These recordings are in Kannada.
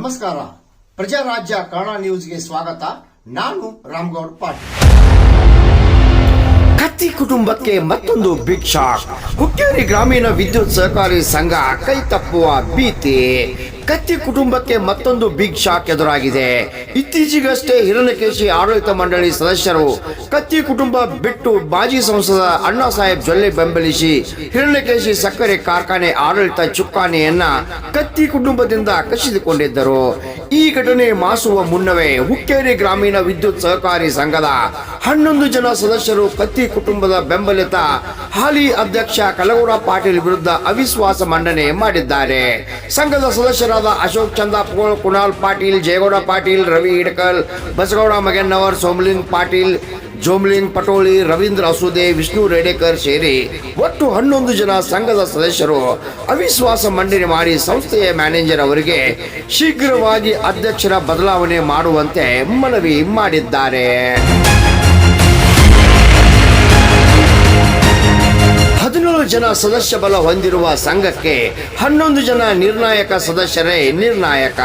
ನಮಸ್ಕಾರ. ಪ್ರಜಾರಾಜ್ಯ ಕನ್ನಡ ನ್ಯೂಸ್ಗೆ ಸ್ವಾಗತ. ನಾನು ರಾಮ್ಗೌಡ್ ಪಾಟೀಲ್. ಕತ್ತಿ ಕುಟುಂಬಕ್ಕೆ ಮತ್ತೊಂದು ಬಿಗ್ ಶಾಕ್ ಹುಕ್ಕೇರಿ ಗ್ರಾಮೀಣ ವಿದ್ಯುತ್ ಸಹಕಾರಿ ಸಂಘ ಕೈ ತಪ್ಪುವ ಭೀತಿ. ಕತ್ತಿ ಕುಟುಂಬಕ್ಕೆ ಮತ್ತೊಂದು ಬಿಗ್ ಶಾಕ್ ಎದುರಾಗಿದೆ. ಇತ್ತೀಚೆಗಷ್ಟೇ ಹಿರಣ್ಯಕೇಶಿ ಆಡಳಿತ ಮಂಡಳಿ ಸದಸ್ಯರು ಕತ್ತಿ ಕುಟುಂಬ ಬಿಟ್ಟು ಮಾಜಿ ಸಂಸದ ಅಣ್ಣಾ ಸಾಹೇಬ್ ಜೊಲ್ಲೆ ಬೆಂಬಲಿಸಿ ಹಿರಣ್ಯಕೇಶಿ ಸಕ್ಕರೆ ಕಾರ್ಖಾನೆ ಆಡಳಿತ ಚುಕ್ಕಾಣೆಯನ್ನ ಕತ್ತಿ ಕುಟುಂಬದಿಂದ ಕಸಿದುಕೊಂಡಿದ್ದರು. ಈ ಘಟನೆ ಮಾಸುವ ಮುನ್ನವೇ ಹುಕ್ಕೇರಿ ಗ್ರಾಮೀಣ ವಿದ್ಯುತ್ ಸಹಕಾರಿ ಸಂಘದ ಹನ್ನೊಂದು ಜನ ಸದಸ್ಯರು ಕತ್ತಿ ಕುಟುಂಬದ ಬೆಂಬಲಿತ ಹಾಲಿ ಅಧ್ಯಕ್ಷ ಕಲಗೌಡ ಪಾಟೀಲ್ ವಿರುದ್ಧ ಅವಿಶ್ವಾಸ ಮಂಡನೆ ಮಾಡಿದ್ದಾರೆ. ಸಂಘದ ಸದಸ್ಯರಾದ ಅಶೋಕ್ ಚಂದಾಪುಗೋಳ್ ಕುಣಾಲ್ ಪಾಟೀಲ್, ಜಯಗೌಡ ಪಾಟೀಲ್, ರವಿ ಹಿಡಕಲ್, ಬಸಗೌಡ ಮಗನ್ನವರ್ ಸೋಮಲಿಂಗ್ ಪಾಟೀಲ್, ಜೋಮ್ಲಿಂಗ್ ಪಟೋಳಿ ರವೀಂದ್ರ ಅಸೂದೆ, ವಿಷ್ಣು ರೇಡೇಕರ್ ಸೇರಿ ಒಟ್ಟು ಹನ್ನೊಂದು ಜನ ಸಂಘದ ಸದಸ್ಯರು ಅವಿಶ್ವಾಸ ಮಂಡನೆ ಮಾಡಿ ಸಂಸ್ಥೆಯ ಮ್ಯಾನೇಜರ್ ಅವರಿಗೆ ಶೀಘ್ರವಾಗಿ ಅಧ್ಯಕ್ಷರ ಬದಲಾವಣೆ ಮಾಡುವಂತೆ ಮನವಿ ಮಾಡಿದ್ದಾರೆ. ಜನ ಸದಸ್ಯ ಬಲ ಹೊಂದಿರುವ ಸಂಘಕ್ಕೆ ಹನ್ನೊಂದು ಜನ ನಿರ್ಣಾಯಕ ಸದಸ್ಯರೇ ನಿರ್ಣಾಯಕ.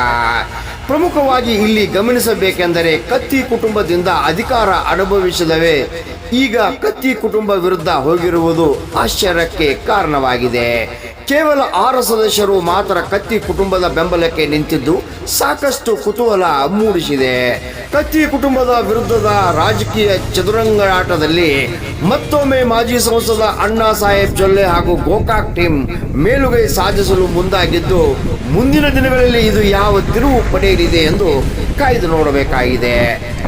ಪ್ರಮುಖವಾಗಿ ಇಲ್ಲಿ ಗಮನಿಸಬೇಕೆಂದರೆ ಕತ್ತಿ ಕುಟುಂಬದಿಂದ ಅಧಿಕಾರ ಅನುಭವಿಸಿದವೇ ಈಗ ಕತ್ತಿ ಕುಟುಂಬ ವಿರುದ್ಧ ಹೋಗಿರುವುದು ಆಶ್ಚರ್ಯಕ್ಕೆ ಕಾರಣವಾಗಿದೆ. ಕೇವಲ ಆರು ಸದಸ್ಯರು ಮಾತ್ರ ಕತ್ತಿ ಕುಟುಂಬದ ಬೆಂಬಲಕ್ಕೆ ನಿಂತಿದ್ದು ಸಾಕಷ್ಟು ಕುತೂಹಲ ಮೂಡಿಸಿದೆ. ಕತ್ತಿ ಕುಟುಂಬದ ವಿರುದ್ಧದ ರಾಜಕೀಯ ಚದುರಂಗಾಟದಲ್ಲಿ ಮತ್ತೊಮ್ಮೆ ಮಾಜಿ ಸಂಸದ ಅಣ್ಣಾ ಸಾಹೇಬ್ ಜೊಲ್ಲೆ ಹಾಗೂ ಗೋಕಾಕ್ ಟೀಮ್ ಮೇಲುಗೈ ಸಾಧಿಸಲು ಮುಂದಾಗಿದ್ದು, ಮುಂದಿನ ದಿನಗಳಲ್ಲಿ ಇದು ಯಾವ ತಿರುವು ಪಡೆಯಲಿದೆ ಎಂದು ಕಾಯ್ದು ನೋಡಬೇಕಾಗಿದೆ.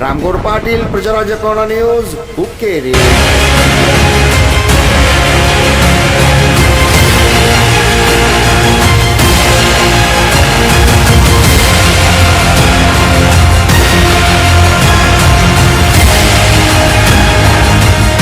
ರಾಮ್ಗೌಡ್ ಪಾಟೀಲ್ ಪ್ರಜಾರಾಜಕೋಣ ನ್ಯೂಸ್ ಹುಕ್ಕೇರಿ.